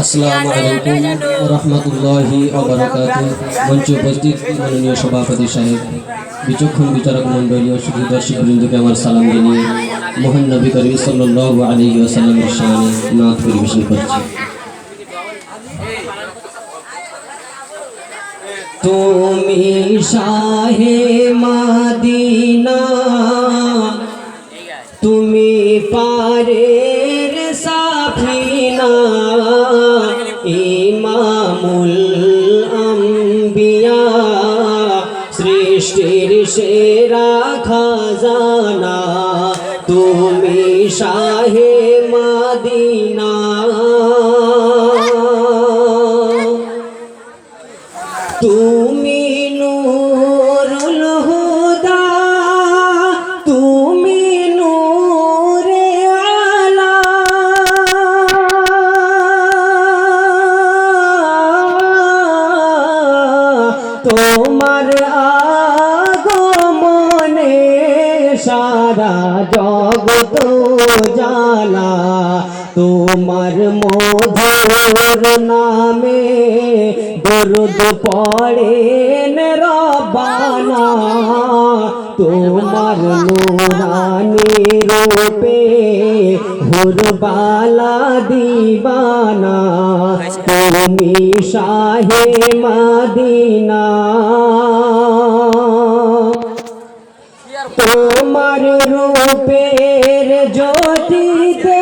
আসসালামু আলাইকুম রহমতুল্লাহি মঞ্চ উপস্থিত মাননীয় সভাপতি সাহেব, বিচক্ষণ বিচারক মণ্ডলীয় শুধু দর্শক বৃন্দকে আমার সালাম জানিয়ে মোহন নবী করিম সাল্লাহ আলী আসাল্লামের শানে নাথ পরিবেশন করছি। তুমি শাহে মাদিনা তুমি পারের সাফিনা ইমামুল আম্বিয়া সৃষ্টির সেরা খাজানা তুমি শাহে মাদিনা। তুমি নূরুল হুদা তুমি নূরে আলা। তোমার আগমনে সারা জগত জালা তোমার মধুর নামে দরুদ পড়েন রব্বানা। তোমার নুরানি রূপে হুরবালা দিবানা। তুমি শাহে মাদিনা। তোমার রূপের জ্যোতিতে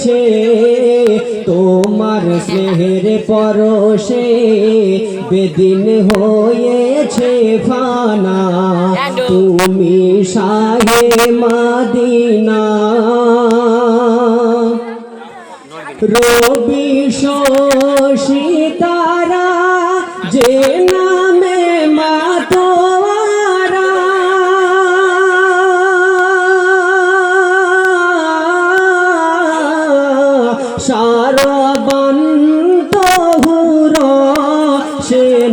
দিয়েছে তোমার স্নেহের পরশে বেদিন হয়েছে ফানা। তুমি শাহে মাদিনা। রবি শোষিতারা যে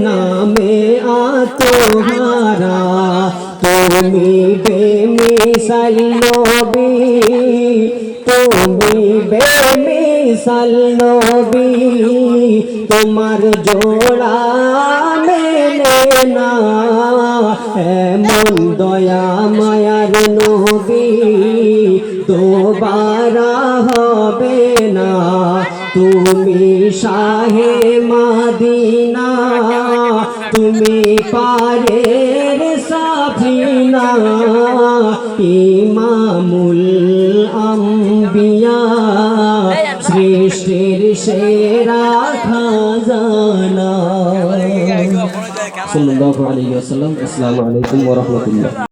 নামে আতহারা তুমি বেমিসাল নবী তুমি বেমিসাল নবী তোমার জোড়া মেলে না এমন দয়া মায়ার নবী দোবারা হবে না তুমি শাহে মাদিনা তুমি পারে সাফিনা ইমামুল আম্বিয়া সৃষ্টির সেরা খাজানা। সাল্লাল্লাহু আলাইহি ওয়াসাল্লাম আসসালামু আলাইকুম ওয়া রাহমাতুল্লাহ।